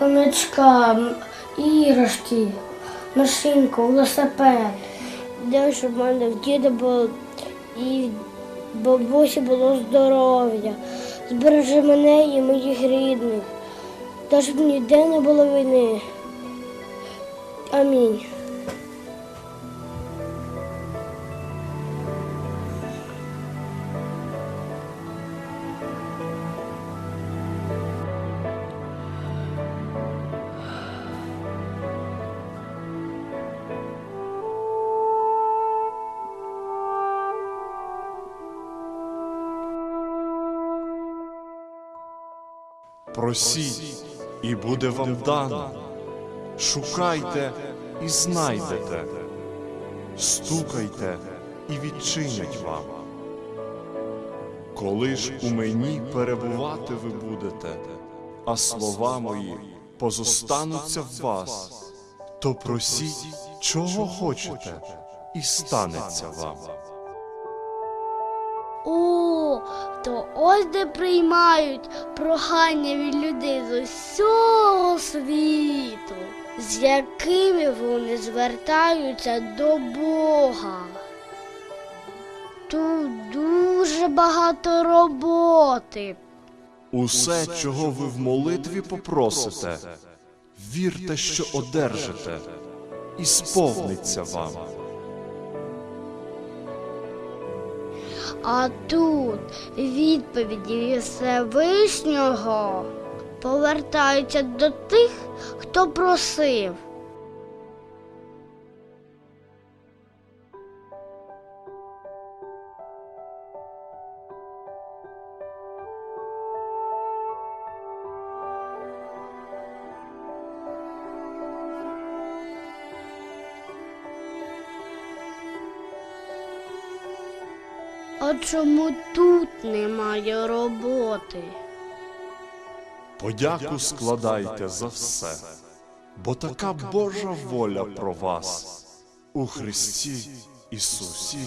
хомячка, іграшки, машинку, велосипед. Дякую, щоб в мене в діда було і бабусі було здоров'я. Збережи мене і моїх рідних. Та щоб ніде не було війни. Амінь. Просіть, і буде вам дано. Шукайте і знайдете. Стукайте і відчинять вам. Коли ж у мені перебувати ви будете, а слова мої позостануться в вас, то просіть, чого хочете, і станеться вам. То ось де приймають прохання від людей з усього світу, з якими вони звертаються до Бога. Тут дуже багато роботи. Усе, чого ви в молитві попросите, вірте, що одержите, і сповниться вам. А тут відповіді Всевишнього повертаються до тих, хто просив. А чому тут немає роботи? Подяку складайте за все, бо така Божа воля про вас у Христі Ісусі.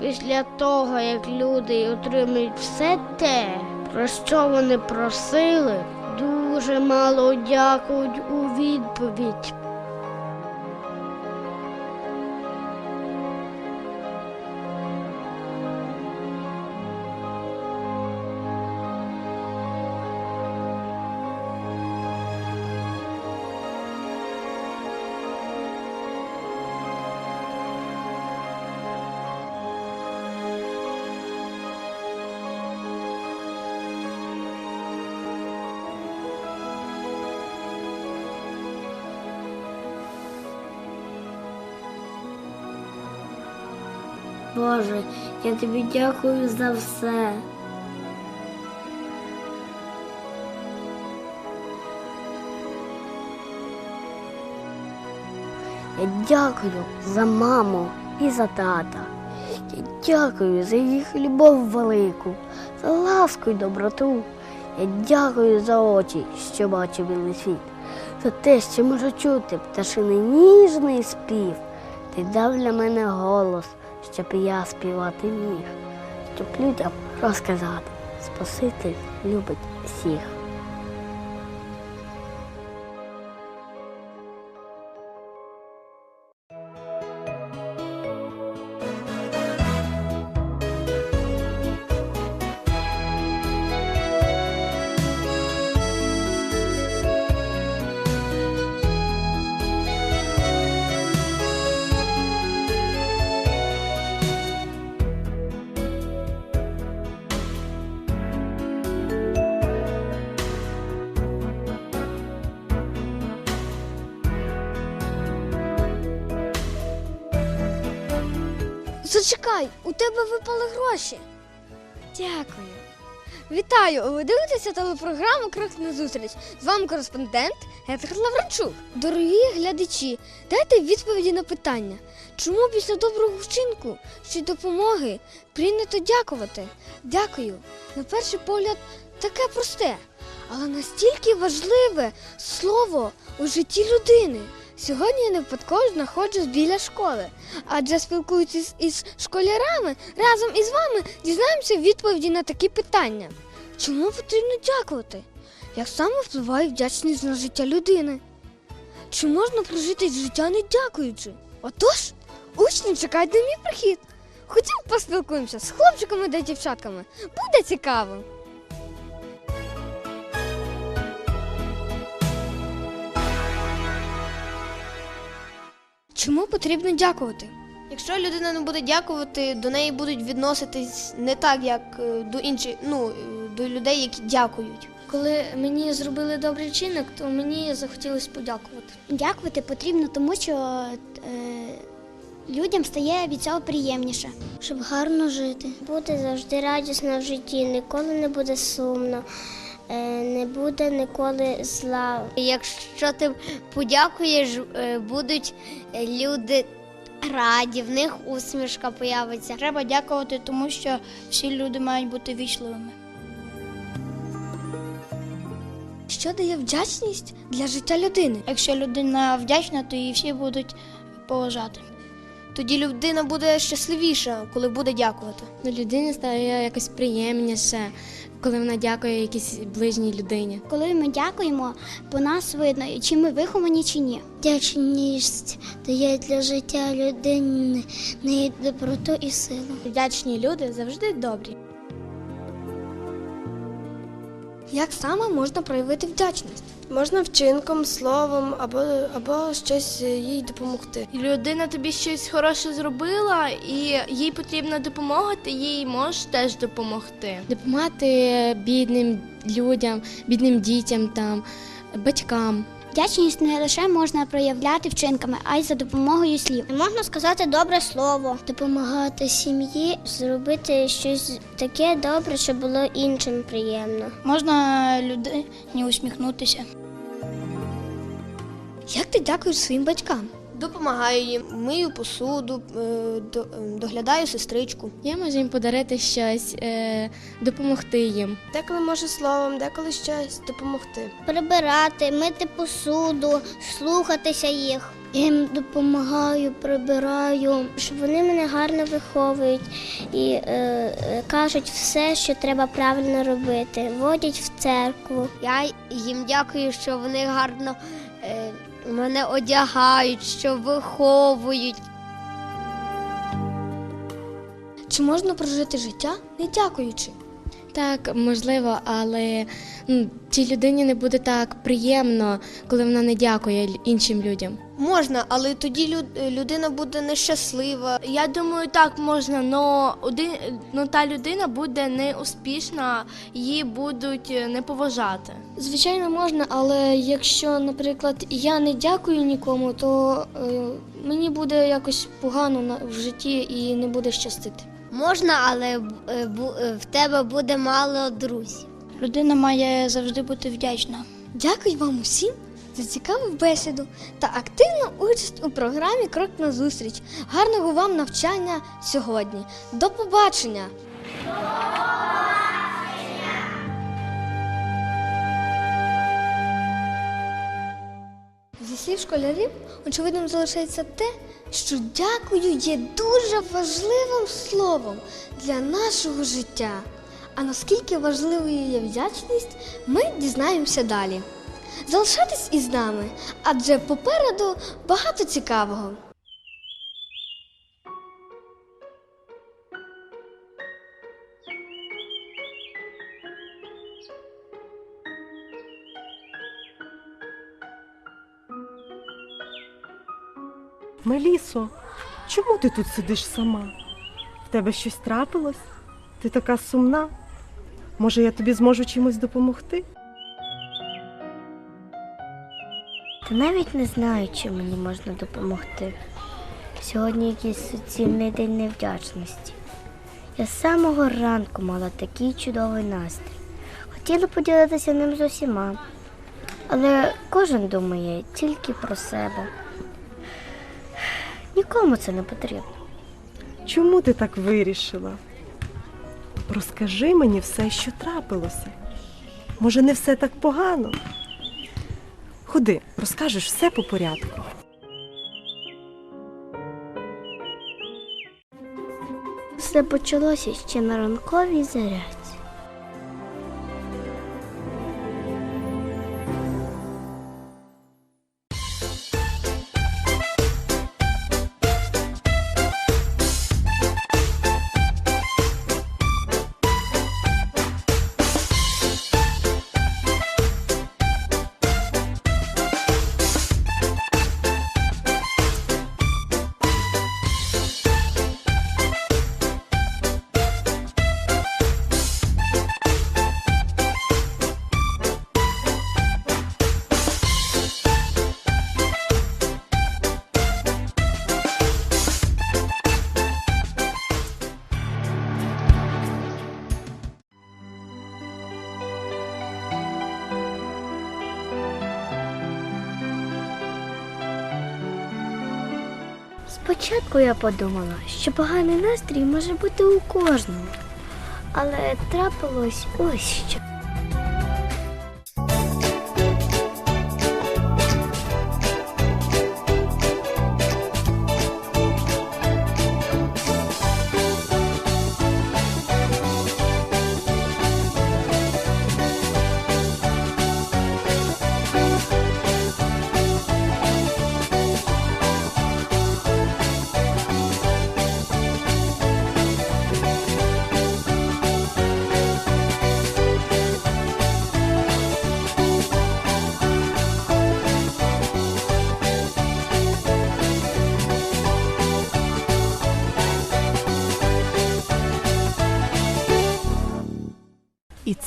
Після того, як люди отримують все те, про що вони просили, дуже мало дякують у відповідь. Боже, я тобі дякую за все. Я дякую за маму і за тата. Я дякую за їх любов велику, за ласку й доброту. Я дякую за очі, що бачу білий світ, за те, що можу чути пташиний ніжний спів. Ти дав для мене голос, щоб я співати міг, щоб людям розказати. Спаситель любить всіх. Зачекай, у тебе випали гроші. Дякую. Вітаю! Ви дивитеся телепрограму Крок на зустріч. З вами кореспондент Гетер Лавранчук. Дорогі глядачі, дайте відповіді на питання, чому після доброго вчинку чи допомоги прийнято дякувати? Дякую. На перший погляд, таке просте, але настільки важливе слово у житті людини. Сьогодні я не випадково знаходжусь біля школи, адже спілкуючись із школярами, разом із вами дізнаємося відповіді на такі питання. Чому потрібно дякувати? Як саме впливає вдячність на життя людини? Чи можна прожити життя не дякуючи? Отож, учні чекають на мій прихід. Ходім поспілкуємося з хлопчиками та дівчатками. Буде цікаво. Чому потрібно дякувати? Якщо людина не буде дякувати, до неї будуть відноситись не так, як е, до інших, ну е, до людей, які дякують. Коли мені зробили добрий чинок, то мені захотілося подякувати. Дякувати потрібно, тому що е, людям стає від цього приємніше. Щоб гарно жити. Буде завжди радісно в житті, ніколи не буде сумно, не буде ніколи зла. Якщо ти подякуєш, е, будуть люди раді, в них усмішка появиться. Треба дякувати, тому що всі люди мають бути вічливими. Що дає вдячність для життя людини? Якщо людина вдячна, то її всі будуть поважати. Тоді людина буде щасливіша, коли буде дякувати. Ну, людині стає якось приємніше, коли вона дякує якійсь ближній людині. Коли ми дякуємо, по нас видно, чи ми виховані, чи ні. Вдячність дає для життя людини неї доброту і силу. Вдячні люди завжди добрі. Як саме можна проявити вдячність? Можна вчинком, словом або, або щось їй допомогти. Людина тобі щось хороше зробила, і їй потрібна допомога, ти їй можеш теж допомогти. Допомагати бідним людям, бідним дітям, там, батькам. Вдячність не лише можна проявляти вчинками, а й за допомогою слів. Можна сказати добре слово, допомагати сім'ї, зробити щось таке добре, щоб було іншим приємно. Можна людині усміхнутися. Як ти дякуєш своїм батькам? Допомагаю їм, мию посуду, е, е, доглядаю сестричку. Я можу їм подарити щось, е, допомогти їм. Деколи може словом, деколи щось допомогти. Прибирати, мити посуду, слухатися їх. Я їм допомагаю, прибираю, щоб вони мене гарно виховують і е, кажуть все, що треба правильно робити, водять в церкву. Я їм дякую, що вони гарно е, мене одягають, що виховують. Чи можна прожити життя не дякуючи? Так, можливо, але ну, цій людині не буде так приємно, коли вона не дякує іншим людям. Можна, але тоді люд- людина буде нещаслива. Я думаю, так можна, но один но та людина буде неуспішна, її будуть е, не поважати. Звичайно, можна, але якщо, наприклад, я не дякую нікому, то е, мені буде якось погано на, в житті і не буде щастити. Можна, але е, бу- е, в тебе буде мало друзів. Людина має завжди бути вдячна. Дякую вам усім за цікаву бесіду та активну участь у програмі Крок на зустріч. Гарного вам навчання сьогодні. До побачення! Зі слів школярів, очевидним залишається те, що дякую є дуже важливим словом для нашого життя. А наскільки важливою є вдячність, ми дізнаємося далі. Залишайтесь із нами, адже попереду багато цікавого. Мелісо, чому ти тут сидиш сама? В тебе щось трапилось? Ти така сумна? Може, я тобі зможу чимось допомогти? Та навіть не знаю, чим мені можна допомогти. Сьогодні якийсь суцільний день невдячності. Я з самого ранку мала такий чудовий настрій. Хотіла поділитися ним з усіма. Але кожен думає тільки про себе. Нікому це не потрібно. Чому ти так вирішила? Розкажи мені все, що трапилося. Може, не все так погано? Ходи, розкажеш все по порядку. Все почалося ще на ранковій зарядці. Спочатку я подумала, що поганий настрій може бути у кожного. Але трапилось ось що.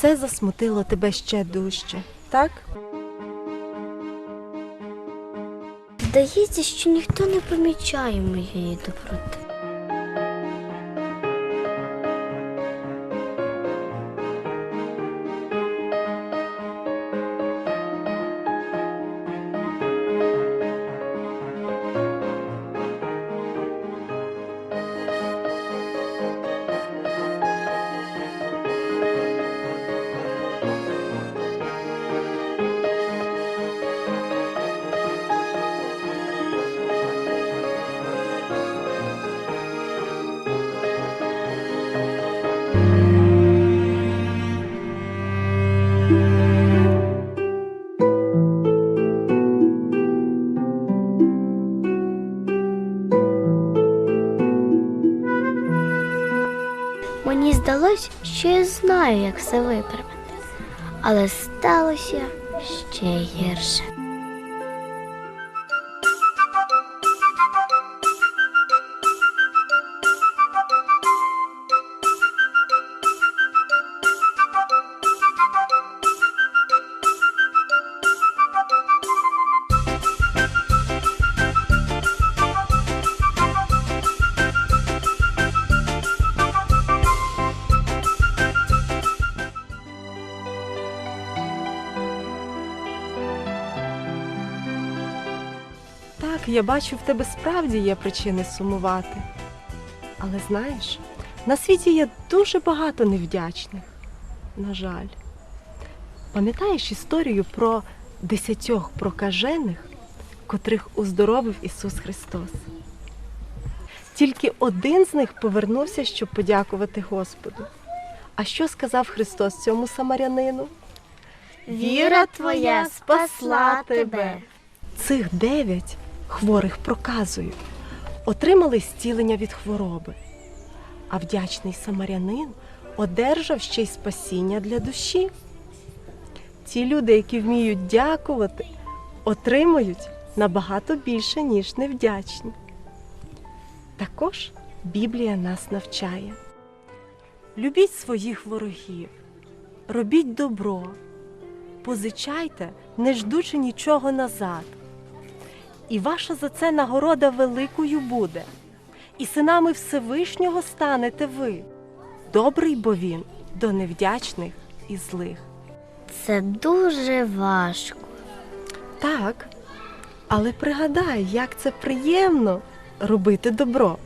Це засмутило тебе ще дужче, так? Здається, що ніхто не помічає моєї доброти. Здалось, що я знаю, як все виправити. Але сталося ще гірше. Я бачу, в тебе справді є причини сумувати. Але знаєш, на світі є дуже багато невдячних. На жаль. Пам'ятаєш історію про десятьох прокажених, котрих уздоровив Ісус Христос? Тільки один з них повернувся, щоб подякувати Господу. А що сказав Христос цьому самарянину? Віра твоя спасла тебе. Цих дев'ять хворих проказою отримали зцілення від хвороби, а вдячний самарянин одержав ще й спасіння для душі. Ті люди, які вміють дякувати, отримують набагато більше, ніж невдячні. Також Біблія нас навчає. Любіть своїх ворогів, робіть добро, позичайте, не ждучи нічого назад. І ваша за це нагорода великою буде, і синами Всевишнього станете ви. Добрий бо він до невдячних і злих. Це дуже важко. Так, але пригадай, як це приємно робити добро.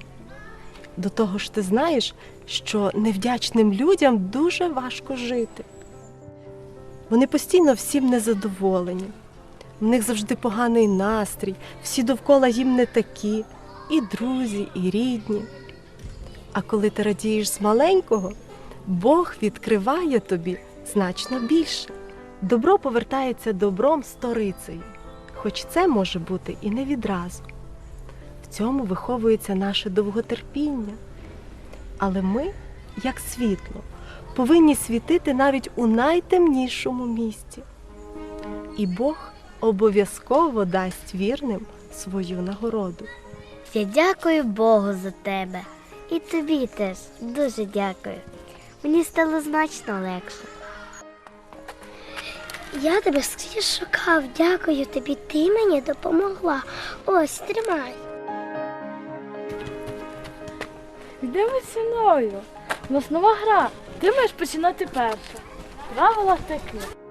До того ж, ти знаєш, що невдячним людям дуже важко жити. Вони постійно всім незадоволені. В них завжди поганий настрій, всі довкола їм не такі, і друзі, і рідні. А коли ти радієш з маленького, Бог відкриває тобі значно більше. Добро повертається добром сторицею, хоч це може бути і не відразу. В цьому виховується наше довготерпіння. Але ми, як світло, повинні світити навіть у найтемнішому місці. І Бог обов'язково дасть вірним свою нагороду. Я дякую Богу за тебе. І тобі теж дуже дякую. Мені стало значно легше. Я тебе скрізь шукав, дякую тобі, ти мені допомогла. Ось, тримай. Йдемо зі мною. У нас нова гра. Ти маєш починати перша. Правила такі.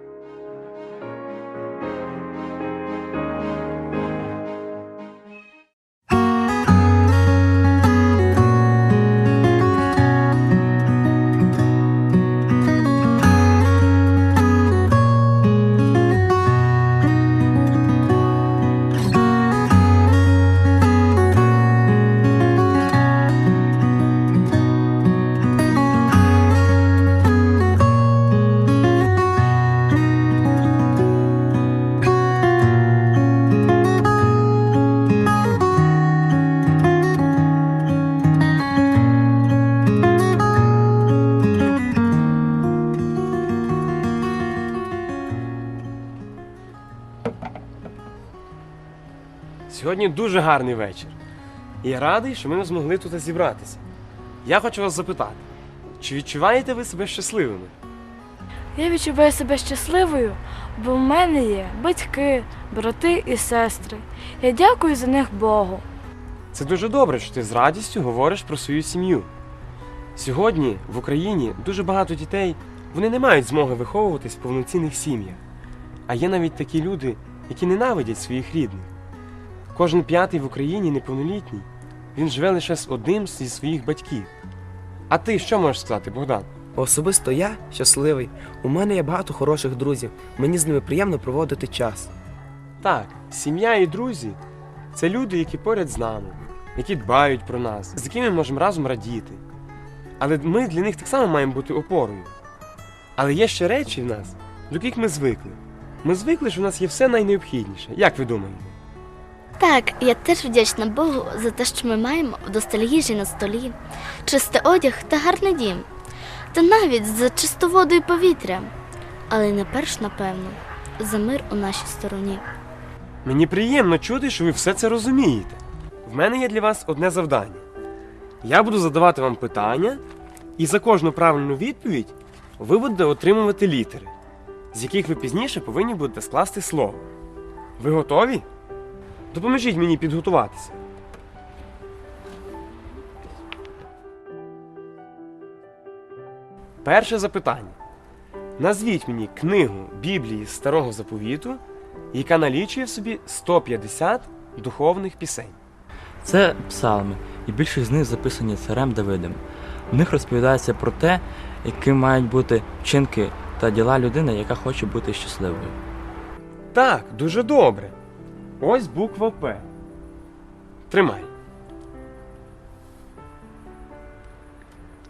Сьогодні дуже гарний вечір. І я радий, що ми змогли тут зібратися. Я хочу вас запитати, чи відчуваєте ви себе щасливими? Я відчуваю себе щасливою, бо в мене є батьки, брати і сестри. Я дякую за них Богу. Це дуже добре, що ти з радістю говориш про свою сім'ю. Сьогодні в Україні дуже багато дітей вони не мають змоги виховуватись в повноцінних сім'ях. А є навіть такі люди, які ненавидять своїх рідних. Кожен п'ятий в Україні неповнолітній. Він живе лише з одним зі своїх батьків. А ти що можеш сказати, Богдан? Особисто я щасливий. У мене є багато хороших друзів. Мені з ними приємно проводити час. Так, сім'я і друзі це люди, які поряд з нами, які дбають про нас, з якими ми можемо разом радіти. Але ми для них так само маємо бути опорою. Але є ще речі в нас, до яких ми звикли. Ми звикли, що в нас є все найнеобхідніше. Як ви думаєте? Так, я теж вдячна Богу за те, що ми маємо вдосталь їжі на столі, чистий одяг та гарний дім, та навіть за чисту воду і повітря. Але найперш, напевно, за мир у нашій стороні. Мені приємно чути, що ви все це розумієте. В мене є для вас одне завдання. Я буду задавати вам питання, і за кожну правильну відповідь ви будете отримувати літери, з яких ви пізніше повинні будете скласти слово. Ви готові? Допоможіть мені підготуватися. Перше запитання. Назвіть мені книгу Біблії Старого Заповіту, яка налічує в собі 150 духовних пісень. Це псалми, і більшість з них записані царем Давидом. В них розповідається про те, якими мають бути вчинки та діла людини, яка хоче бути щасливою. Так, дуже добре. Ось буква П. Тримай.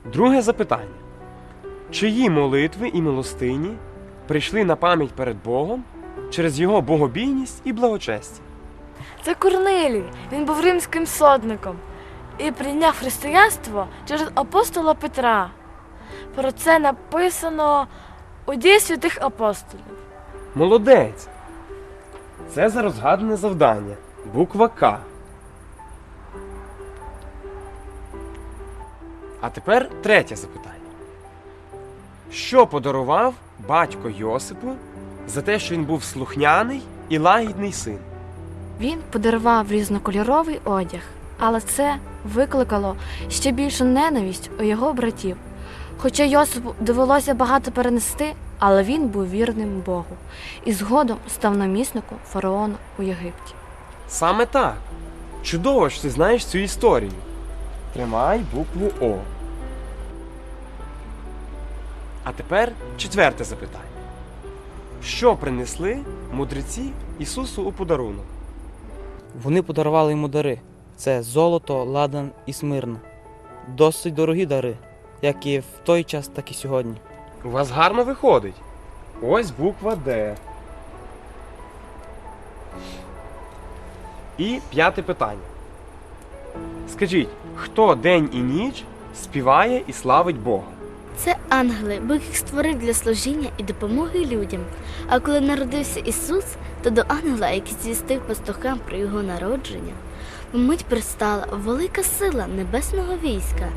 Друге запитання. Чиї молитви і милостині прийшли на пам'ять перед Богом через його богобійність і благочестя? Це Корнилій. Він був римським сотником і прийняв християнство через апостола Петра. Про це написано у дії святих апостолів. Молодець. Це за розгадане завдання. Буква К. А тепер третє запитання. Що подарував батько Йосипу за те, що він був слухняний і лагідний син? Він подарував різнокольоровий одяг, але це викликало ще більшу ненависть у його братів. Хоча Йосипу довелося багато перенести, але він був вірним Богу і згодом став намісником фараона у Єгипті. Саме так. Чудово, що ти знаєш цю історію. Тримай букву О. А тепер четверте запитання. Що принесли мудреці Ісусу у подарунок? Вони подарували йому дари: це золото, ладан і смирна. Досить дорогі дари, як і в той час, так і сьогодні. У вас гарно виходить. Ось буква Д. І п'яте питання. Скажіть, хто день і ніч співає і славить Бога? Це ангели, Бог їх створив для служіння і допомоги людям. А коли народився Ісус, то до ангела, який звістив пастухам про його народження, вмить пристала велика сила небесного війська,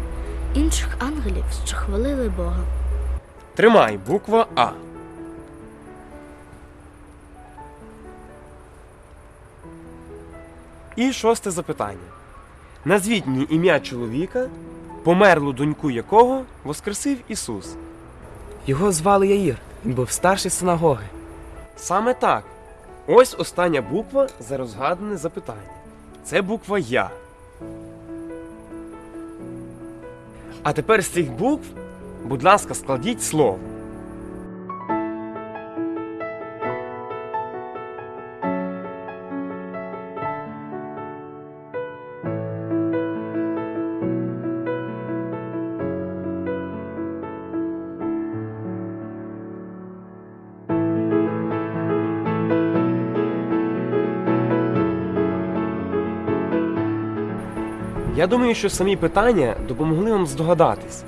інших ангелів, що хвалили Бога. Тримай буква А. І шосте запитання. Назвіть мені ім'я чоловіка, померлу доньку якого воскресив Ісус. Його звали Яїр, він був старший синагоги. Саме так. Ось остання буква за розгадане запитання. Це буква Я. А тепер з цих букв, будь ласка, складіть слово. Я думаю, що самі питання допомогли вам здогадатись.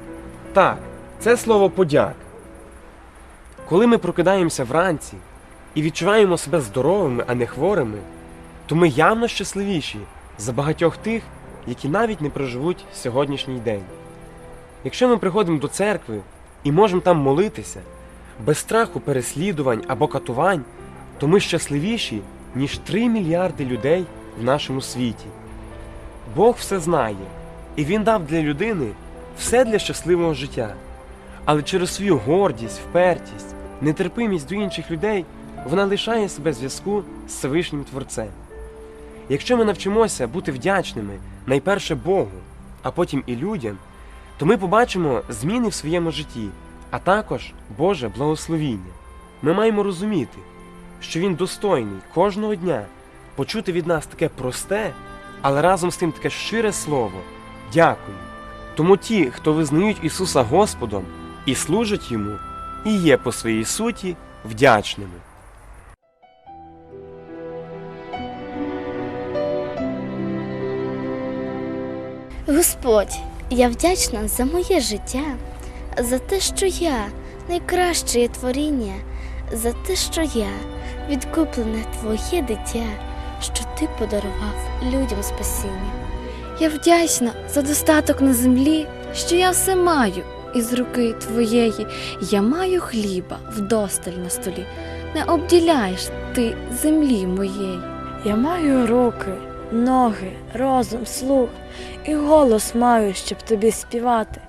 Так, це слово подяк. Коли ми прокидаємося вранці і відчуваємо себе здоровими, а не хворими, то ми явно щасливіші за багатьох тих, які навіть не проживуть сьогоднішній день. Якщо ми приходимо до церкви і можемо там молитися, без страху переслідувань або катувань, то ми щасливіші, ніж 3 мільярди людей в нашому світі. Бог все знає, і Він дав для людини все для щасливого життя. Але через свою гордість, впертість, нетерпимість до інших людей вона лишає себе зв'язку з Всевишнім Творцем. Якщо ми навчимося бути вдячними найперше Богу, а потім і людям, то ми побачимо зміни в своєму житті, а також Боже благословіння. Ми маємо розуміти, що Він достойний кожного дня почути від нас таке просте, але разом з тим таке щире слово дякую. Тому ті, хто визнають Ісуса Господом і служать Йому, і є по своїй суті вдячними. Господь, я вдячна за моє життя, за те, що я найкраще творіння, за те, що я відкуплене твоє дитя, що ти подарував людям спасіння. Я вдячна за достаток на землі, що я все маю, і з руки твоєї я маю хліба вдосталь на столі. Не обділяєш ти землі моєї. Я маю руки, ноги, розум, слух і голос маю, щоб тобі співати.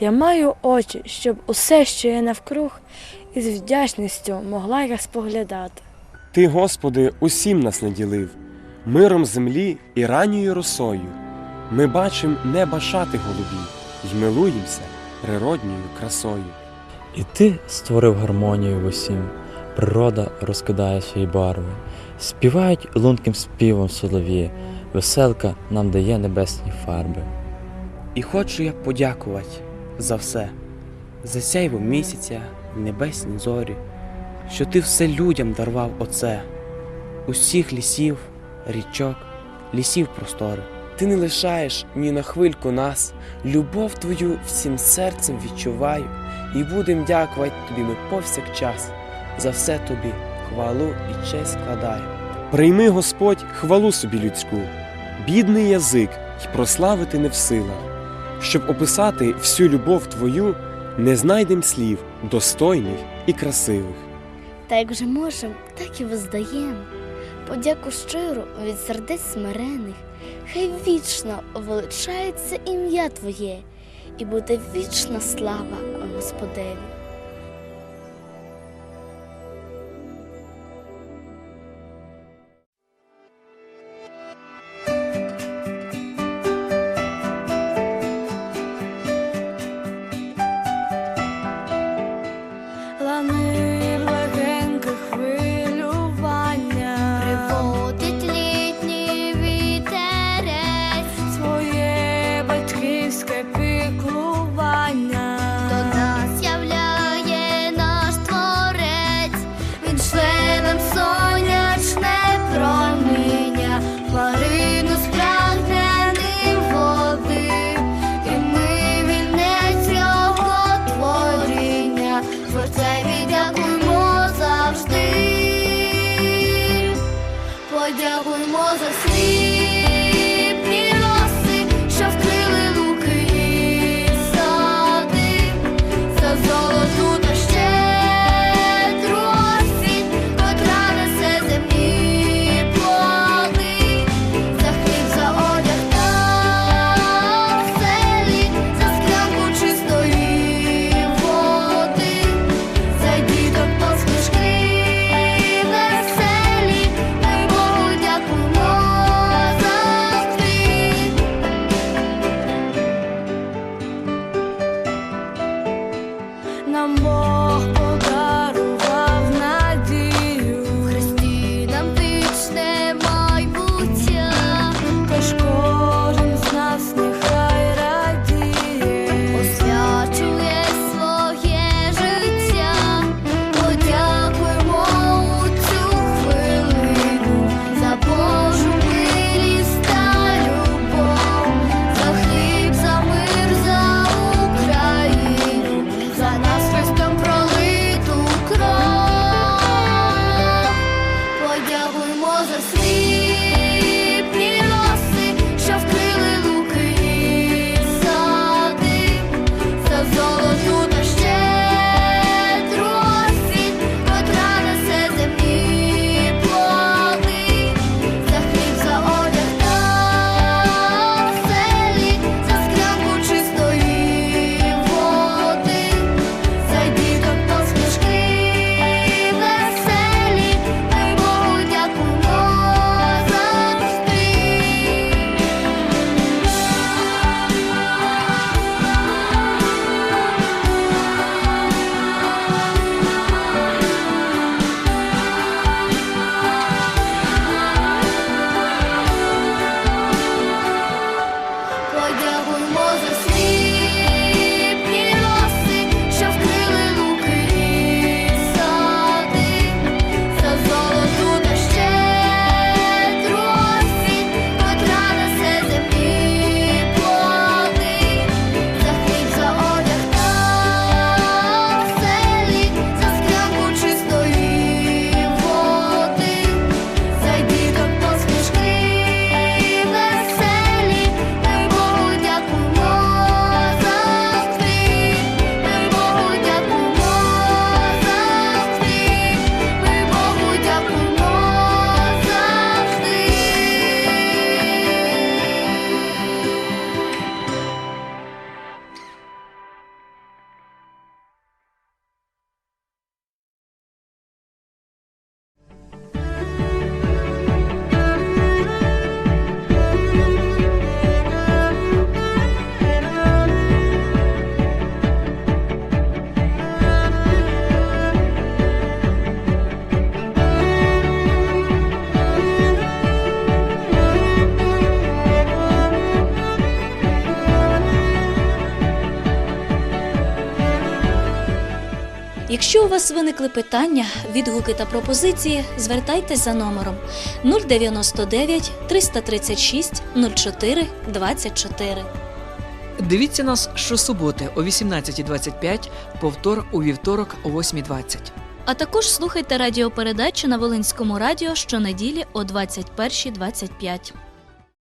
Я маю очі, щоб усе, що є навкруг, із вдячністю могла я споглядати. Ти, Господи, усім нас наділив, миром землі і ранньою росою. Ми бачим неба шати голубі й милуємося природньою красою. І ти створив гармонію в усім, природа розкидає свої барви, співають лунким співом солов'ї, веселка нам дає небесні фарби. І хочу я подякувати за все, за сяйво місяця, і небесні зорі, що ти все людям дарував оце, усіх лісів, річок, лісів простори. Ти не лишаєш ні на хвильку нас, любов твою всім серцем відчуваю, і будем дякувати тобі ми повсякчас, за все тобі хвалу і честь складаю. Прийми, Господь, хвалу собі людську, бідний язик й прославити не в силах, щоб описати всю любов Твою, не знайдем слів достойних і красивих. Та як вже можем, так і воздаєм. Подяку щиру від сердець смирених, хай вічно величається ім'я Твоє, і буде вічна слава Господеві. Якщо у вас виникли питання, відгуки та пропозиції, звертайтесь за номером 099 336 04 24. Дивіться нас щосуботи о 18.25, повтор у вівторок о 8.20. А також слухайте радіопередачу на Волинському радіо щонеділі о 21.25.